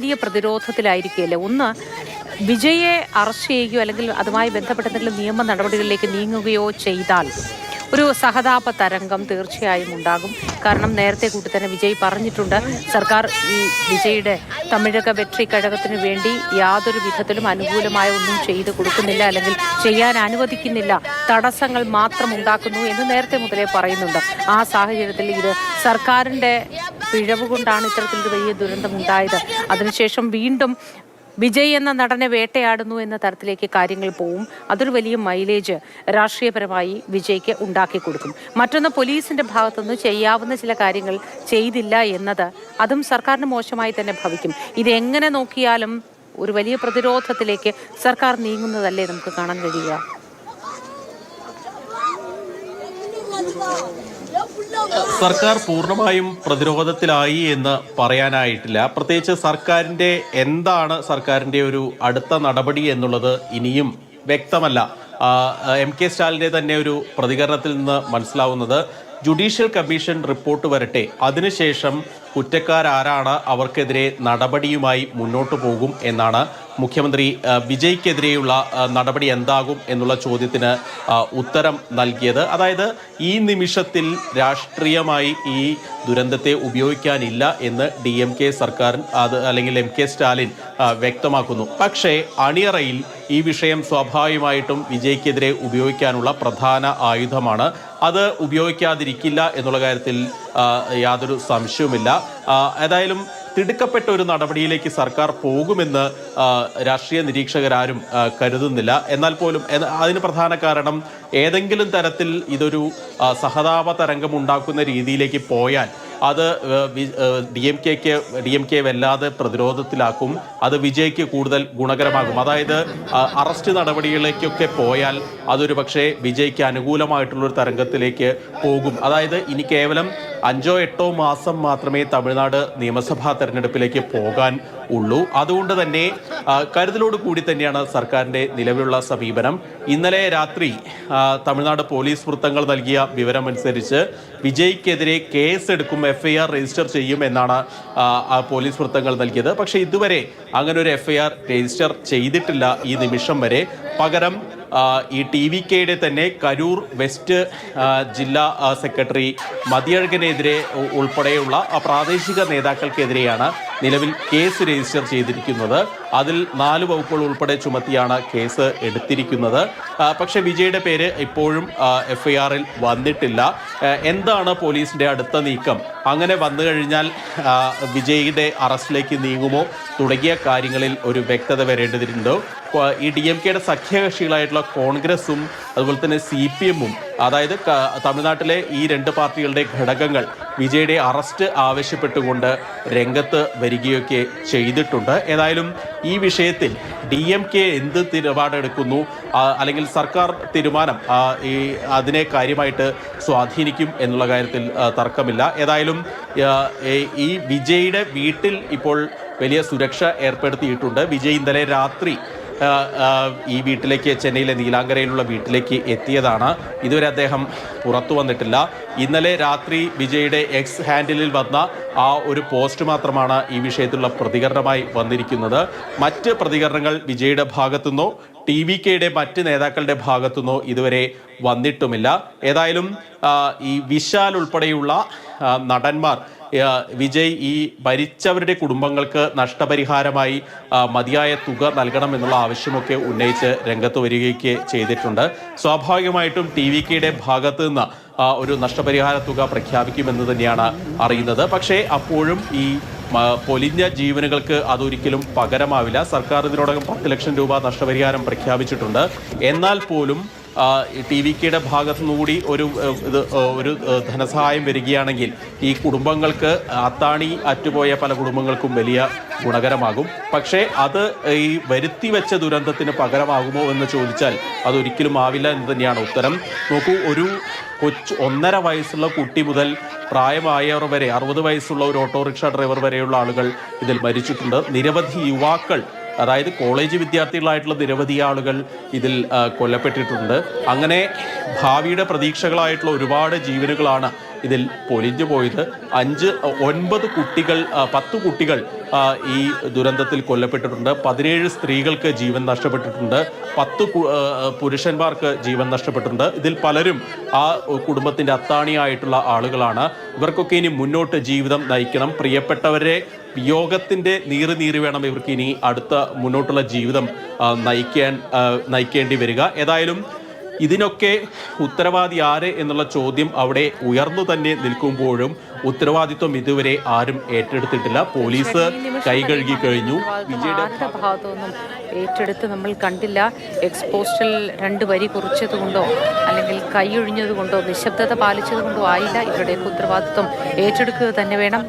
വലിയ പ്രതിരോധത്തിലായിരിക്കുകയല്ലേ? ഒന്ന് വിജയെ അറസ്റ്റ് ചെയ്യുകയോ അല്ലെങ്കിൽ അതുമായി ബന്ധപ്പെട്ട എന്തെങ്കിലും നിയമ നടപടികളിലേക്ക് നീങ്ങുകയോ ചെയ്താൽ ഒരു സഹതാപ തരംഗം തീർച്ചയായും ഉണ്ടാകും. കാരണം നേരത്തെ കൂട്ടി തന്നെ വിജയ് പറഞ്ഞിട്ടുണ്ട് സർക്കാർ ഈ വിജയുടെ തമിഴക വെട്രി കഴകത്തിന് വേണ്ടി യാതൊരു വിധത്തിലും അനുകൂലമായ ഒന്നും ചെയ്തു കൊടുക്കുന്നില്ല അല്ലെങ്കിൽ ചെയ്യാൻ അനുവദിക്കുന്നില്ല. തടസ്സങ്ങൾ മാത്രം ഉണ്ടാക്കുന്നു എന്ന് നേരത്തെ മുതലേ പറയുന്നുണ്ട്. ആ സാഹചര്യത്തിൽ ഇത് സർക്കാരിന്റെ പിഴവ് കൊണ്ടാണ് ഇത്തരത്തിലൊരു വലിയ ദുരന്തം ഉണ്ടായത്. അതിനുശേഷം വീണ്ടും വിജയ് എന്ന നടനെ വേട്ടയാടുന്നു എന്ന തരത്തിലേക്ക് കാര്യങ്ങൾ പോവും. അതൊരു വലിയ മൈലേജ് രാഷ്ട്രീയപരമായി വിജയ്ക്ക് ഉണ്ടാക്കി കൊടുക്കും. മറ്റൊന്ന് പോലീസിന്റെ ഭാഗത്തുനിന്ന് ചെയ്യാവുന്ന ചില കാര്യങ്ങൾ ചെയ്തില്ല എന്നത് അതും സർക്കാരിന് മോശമായി തന്നെ ഭവിക്കും. ഇതെങ്ങനെ നോക്കിയാലും ഒരു വലിയ പ്രതിരോധത്തിലേക്ക് സർക്കാർ നീങ്ങുന്നതല്ലേ നമുക്ക് കാണാൻ കഴിയുക. സർക്കാർ പൂർണമായും പ്രതിരോധത്തിലായി എന്ന് പറയാനായിട്ടില്ല. പ്രത്യേകിച്ച് സർക്കാരിന്റെ എന്താണ് സർക്കാരിന്റെ ഒരു അടുത്ത നടപടി എന്നുള്ളത് ഇനിയും വ്യക്തമല്ല. എം കെ സ്റ്റാലിന്റെ തന്നെ ഒരു പ്രതികരണത്തിൽ നിന്ന് മനസ്സിലാവുന്നത് ജുഡീഷ്യൽ കമ്മീഷൻ റിപ്പോർട്ട് വരട്ടെ. അതിനുശേഷം കുറ്റക്കാരാരാണ് അവർക്കെതിരെ നടപടിയുമായി മുന്നോട്ട് പോകും എന്നാണ് മുഖ്യമന്ത്രി വിജയ്ക്കെതിരെയുള്ള നടപടി എന്താകും എന്നുള്ള ചോദ്യത്തിന് ഉത്തരം നൽകിയത്. അതായത് ഈ നിമിഷത്തിൽ രാഷ്ട്രീയമായി ഈ ദുരന്തത്തെ ഉപയോഗിക്കാനില്ല എന്ന് ഡി എം കെ സർക്കാർ അത് അല്ലെങ്കിൽ എം കെ സ്റ്റാലിൻ വ്യക്തമാക്കുന്നു. പക്ഷേ അണിയറയിൽ ഈ വിഷയം സ്വാഭാവികമായിട്ടും വിജയ്ക്കെതിരെ ഉപയോഗിക്കാനുള്ള പ്രധാന ആയുധമാണ്. അത് ഉപയോഗിക്കാതിരിക്കില്ല എന്നുള്ള കാര്യത്തിൽ യാതൊരു സംശയവുമില്ല. ഏതായാലും തിടുക്കപ്പെട്ട ഒരു നടപടിയിലേക്ക് സർക്കാർ പോകുമെന്ന് രാഷ്ട്രീയ നിരീക്ഷകരാരും കരുതുന്നില്ല. എന്നാൽ പോലും അതിന് പ്രധാന കാരണം ഏതെങ്കിലും തരത്തിൽ ഇതൊരു സഹതാപ തരംഗം ഉണ്ടാക്കുന്ന രീതിയിലേക്ക് പോയാൽ അത് ഡി എം കെക്ക് ഡി എം കെ വല്ലാതെ പ്രതിരോധത്തിലാക്കും. അത് വിജയ്ക്ക് കൂടുതൽ ഗുണകരമാകും. അതായത് അറസ്റ്റ് നടപടികളിലേക്കൊക്കെ പോയാൽ അതൊരു പക്ഷേ വിജയ്ക്ക് അനുകൂലമായിട്ടുള്ളൊരു തരംഗത്തിലേക്ക് പോകും. അതായത് ഇനി കേവലം അഞ്ചോ എട്ടോ മാസം മാത്രമേ തമിഴ്നാട് നിയമസഭാ തെരഞ്ഞെടുപ്പിലേക്ക് പോകാൻ ഉള്ളൂ. അതുകൊണ്ട് തന്നെ കരുതലോട് കൂടി തന്നെയാണ് സർക്കാരിന്റെ നിലവിലുള്ള സമീപനം. ഇന്നലെ രാത്രി തമിഴ്നാട് പോലീസ് വൃത്തങ്ങൾ നൽകിയ വിവരമനുസരിച്ച് വിജയ്ക്കെതിരെ കേസ് എടുക്കും എഫ് ഐ ആർ രജിസ്റ്റർ ചെയ്യും എന്നാണ് പോലീസ് വൃത്തങ്ങൾ നൽകിയത്. പക്ഷേ ഇതുവരെ അങ്ങനെ ഒരു എഫ് ഐ ആർ രജിസ്റ്റർ ചെയ്തിട്ടില്ല ഈ നിമിഷം വരെ. പകരം ഈ ടി വി കെയുടെ തന്നെ കരൂർ വെസ്റ്റ് ജില്ലാ സെക്രട്ടറി മതിയഴകനെതിരെ ഉൾപ്പെടെയുള്ള പ്രാദേശിക നേതാക്കൾക്കെതിരെയാണ് നിലവിൽ കേസ് രജിസ്റ്റർ ചെയ്തിരിക്കുന്നത്. അതിൽ നാല് വകുപ്പുകൾ ഉൾപ്പെടെ ചുമത്തിയാണ് കേസ് എടുത്തിരിക്കുന്നത്. പക്ഷേ വിജയുടെ പേര് ഇപ്പോഴും എഫ് ഐ ആറിൽ വന്നിട്ടില്ല എന്താണ് പോലീസിന്റെ അടുത്ത നീക്കം? അങ്ങനെ വന്നു കഴിഞ്ഞാൽ വിജയുടെ അറസ്റ്റിലേക്ക് നീങ്ങുമോ? തുടങ്ങിയ കാര്യങ്ങളിൽ ഒരു വ്യക്തത വരേണ്ടതിരുണ്ടോ ഈ ഡി എം കെയുടെ സഖ്യകക്ഷികളായിട്ടുള്ള കോൺഗ്രസും അതുപോലെ തന്നെ സി പി എമ്മും അതായത് തമിഴ്നാട്ടിലെ ഈ രണ്ട് പാർട്ടികളുടെ ഘടകങ്ങൾ വിജയുടെ അറസ്റ്റ് ആവശ്യപ്പെട്ടുകൊണ്ട് രംഗത്ത് വരികയൊക്കെ ചെയ്തിട്ടുണ്ട്. ഏതായാലും ഈ വിഷയത്തിൽ ഡി എം കെ എന്ത് നിലപാടെടുക്കുന്നു അല്ലെങ്കിൽ സർക്കാർ തീരുമാനം ഈ അതിനെ കാര്യമായിട്ട് സ്വാധീനിക്കും എന്നുള്ള കാര്യത്തിൽ തർക്കമില്ല. ഏതായാലും ഈ- വിജയുടെ വീട്ടിൽ ഇപ്പോൾ വലിയ സുരക്ഷ ഏർപ്പെടുത്തിയിട്ടുണ്ട്. വിജയ് ഇന്നലെ രാത്രി ഈ വീട്ടിലേക്ക് ചെന്നൈയിലെ നീലാങ്കരയിലുള്ള വീട്ടിലേക്ക് എത്തിയതാണ്. ഇതുവരെ അദ്ദേഹം പുറത്തു വന്നിട്ടില്ല. ഇന്നലെ രാത്രി വിജയുടെ എക്സ് ഹാൻഡിലിൽ വന്ന ആ ഒരു പോസ്റ്റ് മാത്രമാണ് ഈ വിഷയത്തിലുള്ള പ്രതികരണമായി വന്നിരിക്കുന്നത്. മറ്റ് പ്രതികരണങ്ങൾ വിജയുടെ ഭാഗത്തുനിന്നോ ടി വി കെയുടെ മറ്റ് നേതാക്കളുടെ ഭാഗത്തുനിന്നോ ഇതുവരെ വന്നിട്ടുമില്ല. ഏതായാലും ഈ വിശാൽ ഉൾപ്പെടെയുള്ള നടന്മാർ വിജയ് ഈ മരിച്ചവരുടെ കുടുംബങ്ങൾക്ക് നഷ്ടപരിഹാരമായി മതിയായ തുക നൽകണം എന്നുള്ള ആവശ്യമൊക്കെ ഉന്നയിച്ച് രംഗത്ത് വരികയൊക്കെ ചെയ്തിട്ടുണ്ട്. സ്വാഭാവികമായിട്ടും ടി വി കെയുടെ ഭാഗത്ത് നിന്ന് ഒരു നഷ്ടപരിഹാര തുക പ്രഖ്യാപിക്കുമെന്ന് തന്നെയാണ് അറിയുന്നത്. പക്ഷേ അപ്പോഴും ഈ പൊലിഞ്ഞ ജീവനുകൾക്ക് അതൊരിക്കലും പകരമാവില്ല. സർക്കാർ ഇതിനോടകം പത്ത് ലക്ഷം രൂപ നഷ്ടപരിഹാരം പ്രഖ്യാപിച്ചിട്ടുണ്ട്. എന്നാൽ പോലും ടി വി കെയുടെ നിന്നുകൂടി ഒരു ഇത് ഒരു ധനസഹായം വരികയാണെങ്കിൽ ഈ കുടുംബങ്ങൾക്ക് അത്താണി അറ്റുപോയ പല കുടുംബങ്ങൾക്കും വലിയ ഗുണകരമാകും. പക്ഷേ അത് ഈ വരുത്തി വെച്ച ദുരന്തത്തിന് പകരമാകുമോ എന്ന് ചോദിച്ചാൽ അതൊരിക്കലും ആവില്ല എന്ന് തന്നെയാണ് ഉത്തരം. നോക്കൂ ഒരു കൊച്ചു ഒന്നര വയസ്സുള്ള കുട്ടി മുതൽ പ്രായമായവർ വരെ അറുപത് വയസ്സുള്ള ഒരു ഓട്ടോറിക്ഷ ഡ്രൈവർ വരെയുള്ള ആളുകൾ ഇതിൽ മരിച്ചിട്ടുണ്ട്. നിരവധി യുവാക്കൾ അതായത് കോളേജ് വിദ്യാർത്ഥികളായിട്ടുള്ള നിരവധി ആളുകൾ ഇതിൽ കൊല്ലപ്പെട്ടിട്ടുണ്ട്. അങ്ങനെ ഭാവിയുടെ പ്രതീക്ഷകളായിട്ടുള്ള ഒരുപാട് ജീവനുകളാണ് ഇതിൽ പൊലിഞ്ഞു പോയത്. അഞ്ച് ഒൻപത് കുട്ടികൾ പത്ത് കുട്ടികൾ ഈ ദുരന്തത്തിൽ കൊല്ലപ്പെട്ടിട്ടുണ്ട്. പതിനേഴ് സ്ത്രീകൾക്ക് ജീവൻ നഷ്ടപ്പെട്ടിട്ടുണ്ട്. പത്ത് പുരുഷന്മാർക്ക് ജീവൻ നഷ്ടപ്പെട്ടിട്ടുണ്ട്. ഇതിൽ പലരും ആ കുടുംബത്തിന്റെ അത്താണിയായിട്ടുള്ള ആളുകളാണ്. ഇവർക്കൊക്കെ ഇനി മുന്നോട്ട് ജീവിതം നയിക്കണം. പ്രിയപ്പെട്ടവരെ യോഗത്തിന്റെ നീറി നീറി വേണം ഇവർക്ക് ഇനി അടുത്ത മുന്നോട്ടുള്ള ജീവിതം നയിക്കാൻ നയിക്കേണ്ടി വരിക. ഏതായാലും ഇതിനൊക്കെ ഉത്തരവാദി ആര് എന്നുള്ള ചോദ്യം അവിടെ ഉയർന്നു തന്നെ നിൽക്കുമ്പോഴും ഉത്തരവാദിത്വം ഇതുവരെ ആരും ഏറ്റെടുത്തിട്ടില്ല. പോലീസ് കൈകഴുകി കൈ കഴുകി കഴിഞ്ഞു. വിജയുടെ ഭാഗത്തുനിന്നും ഏറ്റെടുത്ത് നമ്മൾ കണ്ടില്ല. എക്സ്പോസ്റ്റിൽ രണ്ട് വരി കുറിച്ചത് കൊണ്ടോ അല്ലെങ്കിൽ കൈയൊഴിഞ്ഞത് കൊണ്ടോ നിശബ്ദത പാലിച്ചത് കൊണ്ടോ ആയില്ല ഇവരുടെയൊക്കെ ഉത്തരവാദിത്വം. ഏറ്റെടുക്കുക തന്നെ വേണം.